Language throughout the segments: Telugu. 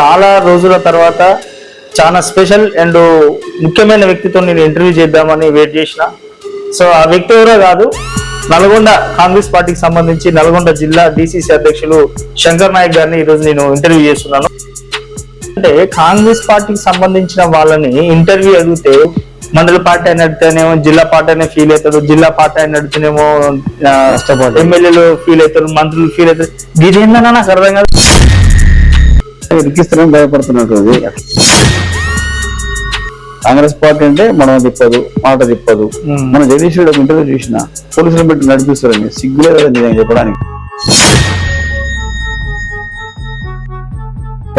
చాలా రోజుల తర్వాత చాలా స్పెషల్ అండ్ ముఖ్యమైన వ్యక్తితో నేను ఇంటర్వ్యూ చేద్దామని వెయిట్ చేసిన. సో ఆ వ్యక్తి ఎవరో కాదు నల్గొండ కాంగ్రెస్ పార్టీకి సంబంధించి నల్గొండ జిల్లా డిసిసి అధ్యక్షులు శంకర్ నాయక్ గారిని ఈరోజు నేను ఇంటర్వ్యూ చేస్తున్నాను. అంటే కాంగ్రెస్ పార్టీకి సంబంధించిన వాళ్ళని ఇంటర్వ్యూ అడిగితే మండల పార్టీ అని అడిగితేనేమో జిల్లా పార్టీ అనే ఫీల్ అవుతారు జిల్లా పార్టీ అని అడిగితేనేమో ఎమ్మెల్యేలు ఫీల్ అవుతారు మంత్రులు ఫీల్ అవుతారు. ఇది ఏందన్నా నాకు అర్థం కాదు. ఇరికిస్తారని భయపడుతున్నట్టు అది. కాంగ్రెస్ పార్టీ అంటే మనం తిప్పదు మాట తిప్పదు. మన జగదీష్ రెడ్డి ఒక ఇంటర్వ్యూ చూసిన పోలీసులు పెట్టి నడిపిస్తారని సిగ్గులే కదా నేను చెప్పడానికి.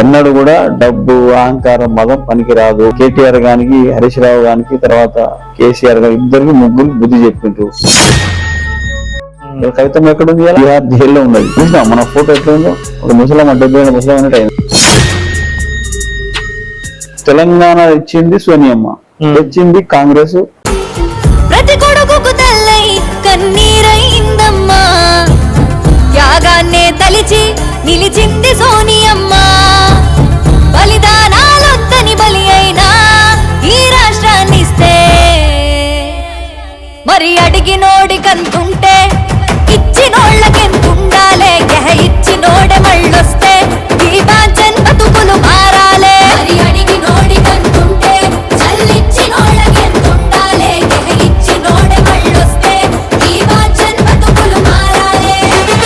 ఎన్నడూ కూడా డబ్బు అహంకారం మదం పనికి రాదు కేటీఆర్ గానికి హరీష్ రావు గానికి తర్వాత కేసీఆర్ గారు ఇద్దరికి ముగ్గురు బుద్ధి చెప్పిండ్రు. కవితం ఎక్కడ ఉంది? బీహార్ జైల్లో ఉన్నది. చూసినా మన ఫోటో ఎట్లా ఉందో ఒక డెబ్బై ఏళ్ళ ముసలం అన్నట్టు అయింది. తెలంగాణ ఇచ్చింది సోనియమ్మ. తెచ్చింది కాంగ్రెస్. ప్రతి కొడుకుకు తల్లై కన్నీరైందమ్మా. యాగాన్నే తలిచి నిలిచింది సోనియమ్మ.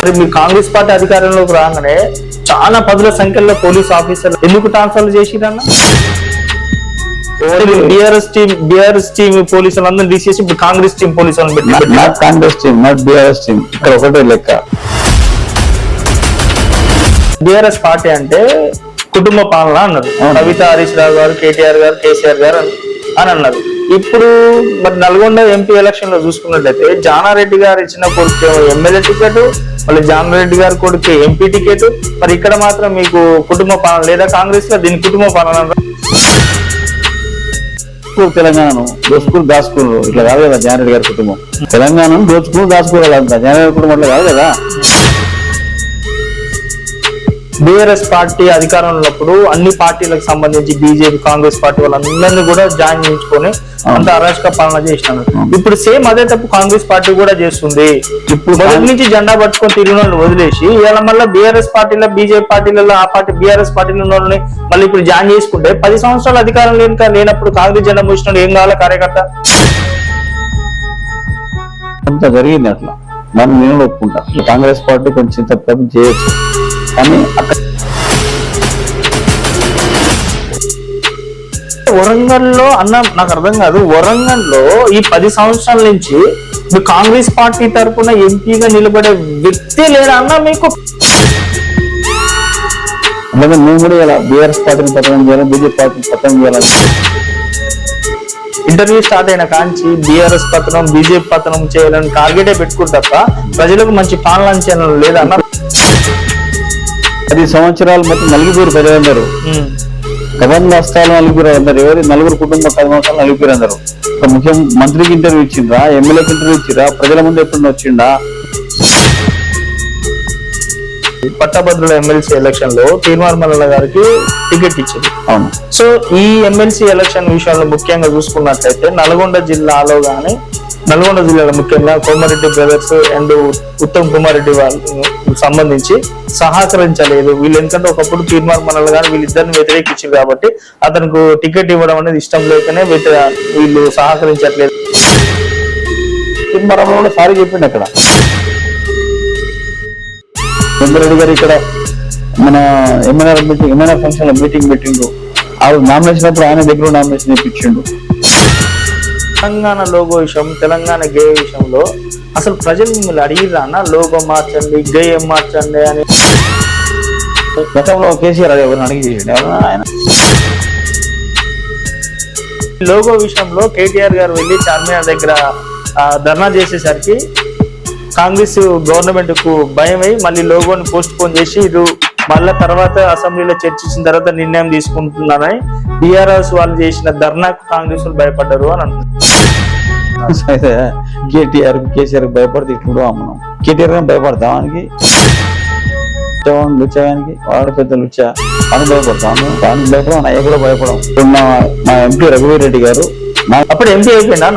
మరి మీ కాంగ్రెస్ పార్టీ అధికారంలోకి రాగానే చాలా పదుల సంఖ్యలో పోలీస్ ఆఫీసర్లు ఎందుకు ట్రాన్స్ఫర్ చేసిరన్న బీఆర్ఎస్ టీం బీఆర్ఎస్ టీం పోలీసులు అందరూ తీసేసి ఇప్పుడు కాంగ్రెస్ టీం పోలీసులను పెట్టి not Congress team not BRS team. ఇక్కడ ఒకటే లెక్క. బీఆర్ఎస్ పార్టీ అంటే కుటుంబ పాలన అన్నారు. కవిత హరీష్ రావు గారు కేటీఆర్ గారు కేసీఆర్ గారు అని- అని అన్నారు ఇప్పుడు మరి నల్గొండ ఎంపీ ఎలక్షన్లో చూసుకున్నట్లయితే జానారెడ్డి గారు ఇచ్చిన కొడుకు ఎమ్మెల్యే టికెట్ మళ్ళీ జానారెడ్డి గారు కొడుకు ఎంపీ టికెట్. మరి ఇక్కడ మాత్రం మీకు కుటుంబ పాలన లేదా కాంగ్రెస్లో దీని కుటుంబ పాలన తెలంగాణను దోచుకుని దాచుకున్నారు. ఇట్లా కాదు కదా జానారెడ్డి గారి కుటుంబం. తెలంగాణను దోచుకుని దాచుకోవాలి అంత జానారెడ్డి కుటుంబం అట్లా కాదు కదా? బీఆర్ఎస్ పార్టీ అధికారంలో ఉన్నప్పుడు అన్ని పార్టీలకు సంబంధించి బీజేపీ కాంగ్రెస్ పార్టీ వాళ్ళందరినీ కూడా జాయిన్ చేయించుకొని అంత అరాచక పాలన చేసినారు. ఇప్పుడు సేమ్ అదే తప్పు కాంగ్రెస్ పార్టీ కూడా చేస్తుంది. ఇప్పుడు మొదటి నుంచి జెండా పట్టుకొని తిరిగిన వదిలేసి ఇవాళ మళ్ళీ బీఆర్ఎస్ పార్టీలో బీజేపీ పార్టీలలో ఆ పార్టీ బీఆర్ఎస్ పార్టీలో ఉన్న వాళ్ళని మళ్ళీ ఇప్పుడు జాయిన్ చేసుకుంటే పది సంవత్సరాలు అధికారం లేని లేనప్పుడు కాంగ్రెస్ జెండా మోసిన ఏం కావాలా కార్యకర్త? అంత జరిగింది అట్లా. మనం నేను ఒప్పుకుంటా. కాంగ్రెస్ పార్టీ కొంచెం తప్పు చేయొచ్చు. కానీ అక్కడ వరంగల్లో అన్న నాకు అర్థం కాదు వరంగల్లో ఈ పది సంవత్సరాల నుంచి మీ కాంగ్రెస్ పార్టీ తరపున ఎంపీగా నిలబడే వ్యక్తి లేరా అన్న మీకు? అలాగే మేము కూడా ఇలా బీఆర్ఎస్ పార్టీని పతనం చేయాలి బీజేపీ పార్టీని పతనం చేయాలని ఇంటర్వ్యూ స్టార్ట్ అయిన కాంచి బీఆర్ఎస్ పతనం బీజేపీ పతనం చేయాలని టార్గెటే పెట్టుకుని తప్ప ప్రజలకు మంచి పాలన అంచనా లేదా అన్న? పది సంవత్సరాలు మొత్తం నలుగురు ప్రజలందరూ ఉమ్. గవర్నర్ రాష్ట్రాలు నలుగురు అందరు. ఎవరి నలుగురు కుటుంబ పది సంవత్సరాలు నలుగురు అందరు. ఒక ముఖ్య మంత్రికి ఇంటర్వ్యూ ఇచ్చిండ్రా ఎమ్మెల్యేకి ఇంటర్వ్యూ ఇచ్చిరా ప్రజల ముందు ఎప్పుడు వచ్చిండా? పట్టభద్రుల ఎమ్మెల్సీ ఎలక్షన్లో తీర్మార్ మల్లన్న గారికి టికెట్ ఇచ్చింది. అవును. సో ఈ ఎమ్మెల్సీ ఎలక్షన్ విషయంలో ముఖ్యంగా చూసుకున్నట్లయితే నల్గొండ జిల్లాలో గాని నల్గొండ జిల్లాలో ముఖ్యంగా కోమారెడ్డి బ్రదర్స్ అండ్ ఉత్తమ్ కుమార్ రెడ్డి వాళ్ళకు సంబంధించి సహకరించలేదు. వీళ్ళు ఎందుకంటే ఒకప్పుడు తీర్మార్ మనల్ కానీ వీళ్ళిద్దరిని వ్యతిరేకించారు కాబట్టి అతనికి టికెట్ ఇవ్వడం అనేది ఇష్టం లేకనే వీళ్ళు సహకరించట్లేదు. తిమ్మరంలో సారీ చెప్పిండు అక్కడ చంద్రెడ్డి గారు ఇక్కడ మన ఎంఎన్ఆర్ మీటింగ్ ఎమ్మెల్యే ఫంక్షన్లో మీటింగ్ పెట్టిండు. ఆ నామినేషన్ అప్పుడు ఆయన దగ్గర నామినేషన్ ఇప్పించిండు. తెలంగాణ లోగో విషయం తెలంగాణ గే విషయంలో అసలు ప్రజలు మిమ్మల్ని అడిగిరా అన్న? లోగో మార్చండి గేయం మార్చండి అని. గతంలో కేసీఆర్ అది ఎవరిని అడిగి చేయండి ఎవరన్నా ఆయన. లోగో విషయంలో కేటీఆర్ గారు వెళ్ళి చార్మినార్ దగ్గర ధర్నా చేసేసరికి కాంగ్రెస్ గవర్నమెంట్కు భయం అయి మళ్ళీ లోగోని పోస్ట్ పోన్ చేసి ఇటు మళ్ళా తర్వాత అసెంబ్లీలో చర్చించిన తర్వాత నిర్ణయం తీసుకుంటున్నానని బీఆర్ఎస్ వాళ్ళు చేసిన ధర్నాకు కాంగ్రెస్ వాళ్ళు భయపడ్డారు అని అంటున్నారు. అయితే కేటీఆర్ కేసీఆర్ భయపడితే ఇప్పుడు మనం. కేటీఆర్ భయపడతామానికి భయపడతాం ఆయనకి. లుచ్చవాడు లుచ్చగానికి వాడు పెద్ద అని భయపడతాను దానికి భయపడం అయ్య కూడా భయపడం మా ఎంపీ రఘువీర్ రెడ్డి గారు అప్పుడు ఎంపీ అయిపోయిందా